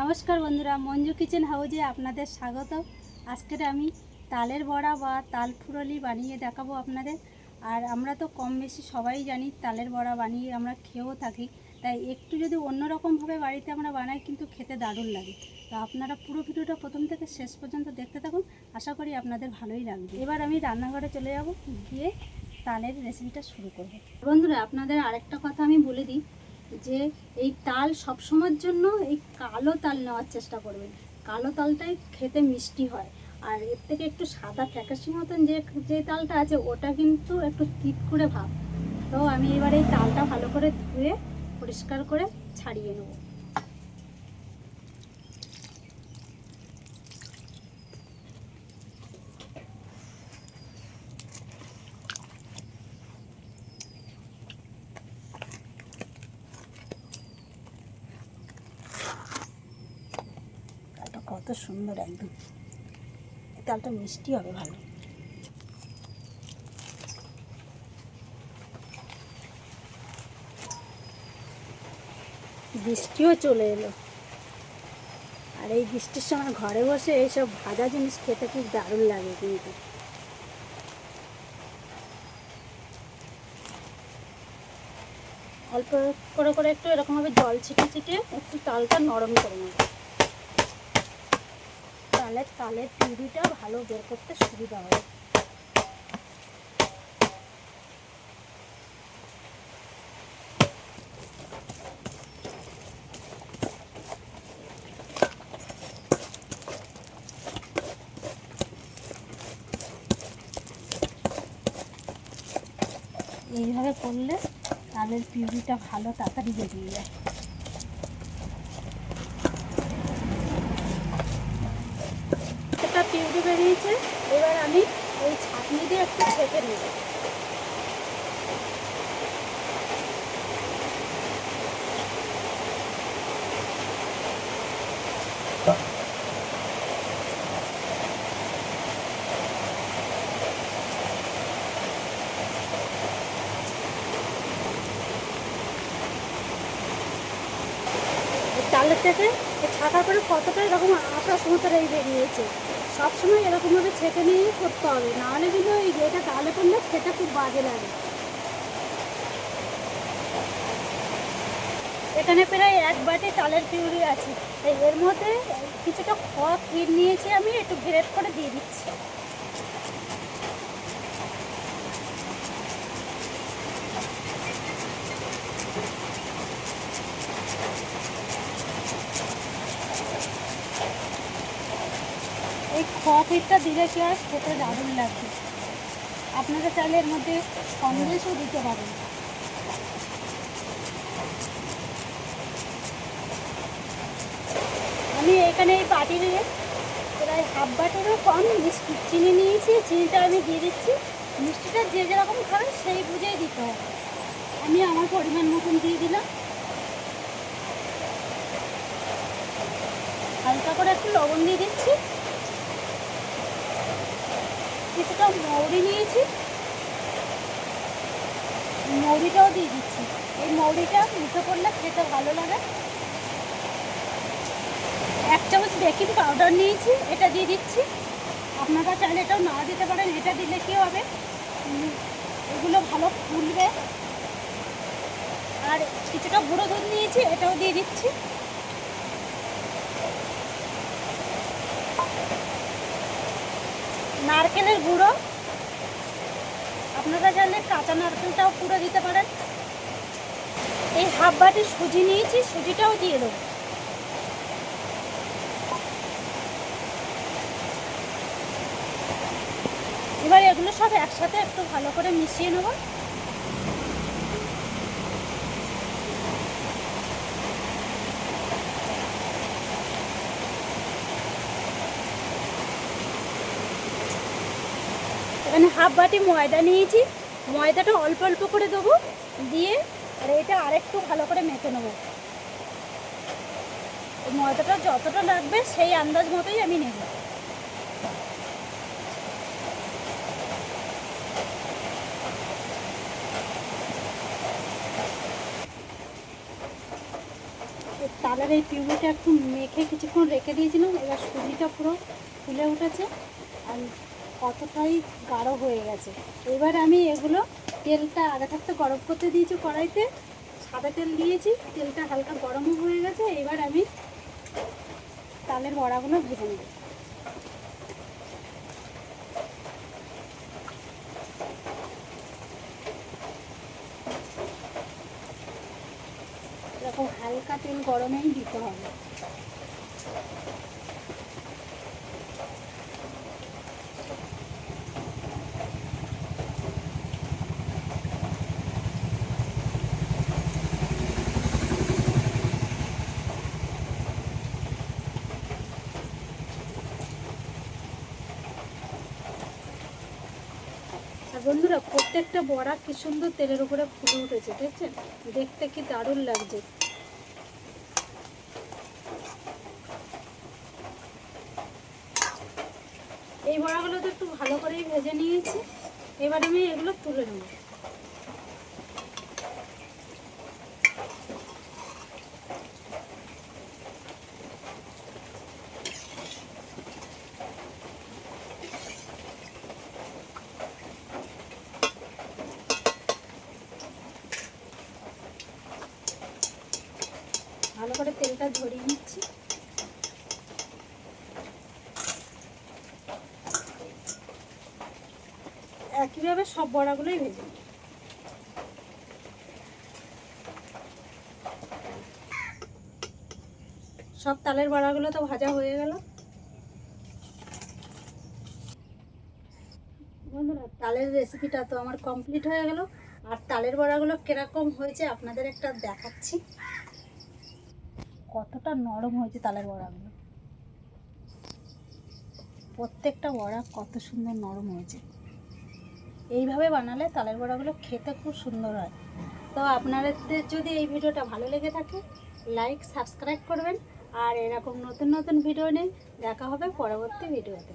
নমস্কার বন্ধুরা, মঞ্জু কিচেন হাউজে আপনাদের স্বাগত আজকের আমি তালের বড়া বা তাল ফুরলি বানিয়ে দেখাবো আপনাদের। আর আমরা তো কম বেশি সবাই জানি তালের বড়া বানিয়ে আমরা খেয়েও থাকি। তাই একটু যদি অন্যরকমভাবে বাড়িতে আমরা বানাই কিন্তু খেতে দারুণ লাগে। তো আপনারা পুরো ভিডিওটা প্রথম থেকে শেষ পর্যন্ত দেখতে থাকুন। আশা করি আপনাদের ভালোই লাগবে। এবার আমি রান্নাঘরে চলে যাব, গিয়ে তালের রেসিপিটা শুরু করব। বন্ধুরা, আপনাদের আরেকটা কথা আমি বলে দিই। যে এই তাল সবসময়ের জন্য এই কালো তাল নেওয়ার চেষ্টা করবেন। কালো তালটাই খেতে মিষ্টি হয়। আর এর থেকে একটু সাদা ফ্যাকাশি মতন যে যে তালটা আছে, ওটা কিন্তু একটু তিত করে ভাব। তো আমি এবার এই তালটা ভালো করে ধুয়ে পরিষ্কার করে ছাড়িয়ে নেব তালটা কত সুন্দর একদম। তালটা মিষ্টি হবে ভালো। বৃষ্টিও চলে এলো। আর এই বৃষ্টির সময় ঘরে বসে এইসব ভাজা জিনিস খেতে খুব দারুণ লাগে কিন্তু। অল্প করে করে একটু এরকমভাবে জল ছিটিয়ে ছিটিয়ে একটু তালটা নরম করে নেব। তাহলে তালের পিউরিটা ভালো বের করতে সুবিধা হবে এইভাবে করলে তালের পিউরিটা ভালো তাড়াতাড়ি বেরিয়ে যায়। একটা বেরিয়েছে। এবার আমি ওই ছাঁকনি দিয়ে একটু ছেঁকে নেব। চালের থেকে ছাকার পরে কতটা এরকম আটা সমতটা এই বেরিয়েছে? সবসময় এরকমভাবে ছেঁকে নিয়েই করতে হবে। নাহলে কিন্তু এই এটা তাহলে করলে খেতে খুব বাজে লাগে। এখানে প্রায় এক বাটি চালের পিউরি আছে। এর মধ্যে কিছুটা খড় ক্ষীর নিয়েছি আমি, একটু গ্রেট করে দিয়ে দিচ্ছি। এই দিলে কি হয় খেতে দারুণ লাগবে? আপনারা চাইলে এর মধ্যে সন্দেশও দিতে পারেন। আমি এখানে এই বাটির প্রায় হাফ বাটিরও কম মিষ্টি চিনি নিয়েছি, চিনিটা আমি দিয়ে দিচ্ছি। মিষ্টিটা যে যেরকম খাবে সেই বুঝেই দিতে হবে। আমি আমার পরিমাণ মতন দিয়ে দিলাম। হালকা করে একটু লবণ দিয়ে দিচ্ছি। কিছুটা মৌরি নিয়েছি। মৌরিটাও দিয়ে দিচ্ছি। এই মৌরিটা মুখে পড়লে খেতে ভালো লাগে। এক চামচ বেকিং পাউডার নিয়েছি, এটা দিয়ে দিচ্ছি। আপনারা চাইলে এটাও না দিতে পারেন, এটা দিলে কি হবে? এগুলো ভালো ফুলবে। আর কিছুটা গুঁড়ো দুধ নিয়েছি, এটাও দিয়ে দিচ্ছি। নারকেলের গুঁড়ো। আপনারা চাইলে কাঁচা নারকেলটাও পুরো দিতে পারেন। এই হাফ বাটি সুজি নিয়েছি, সুজিটাও দিয়ে দেবো। এবার এগুলো সব একসাথে একটু ভালো করে মিশিয়ে নেব। এখানে হাফ বাটি ময়দা নিয়েছি। ময়দাটা অল্প অল্প করে দেবো। দিয়ে আর এটা আরেকটু ভালো করে মেখে নেব। ময়দাটা যতটা লাগবে সেই আন্দাজ মতোই আমি নেব। তালের এই পিউরিটা একটু মেখে কিছুক্ষণ রেখে দিয়েছিলাম। এবার সুজিটা পুরো ফুলে উঠেছে। আর কতটাই গাঢ় হয়ে গেছে। এবার আমি এগুলো তেলটা আগে থাকতে গরম করতে দিয়েছি কড়াইতে। সাদা তেল দিয়েছি, তেলটা হালকা গরমও হয়ে গেছে। এবার আমি তালের বড়াগুলো ভেজে নেব। এরকম হালকা তেল গরমেই দিতে হবে। বন্ধুরা, প্রত্যেকটা বড়া কি সুন্দর তেলের উপরে ফুলে উঠেছে, দেখছেন? দেখতে কি দারুণ লাগছে। এই বড়াগুলো তো একটু ভালো করেই ভেজে নিয়েছি। এবার আমি এগুলো তুলে নেব। ভালো করে তেলটা ধরিয়ে নিচ্ছি। একইভাবে সব বড়াগুলোই ভেজে। সব তালের বড়াগুলো তো ভাজা হয়ে গেল। বন্ধুরা, তালের রেসিপিটা তো আমার কমপ্লিট হয়ে গেল। আর তালের বড়াগুলো কীরকম হয়েছে আপনাদের একটা দেখাচ্ছি। কতটা নরম হয়েছে তালের বড়াগুলো প্রত্যেকটা বড়া কত সুন্দর নরম হয়েছে। এইভাবে বানালে তালের বড়াগুলো খেতে খুব সুন্দর হয়। তো আপনাদের যদি এই ভিডিওটা ভালো লেগে থাকে লাইক সাবস্ক্রাইব করবেন। আর এরকম নতুন নতুন ভিডিও নিয়ে দেখা হবে পরবর্তী ভিডিওতে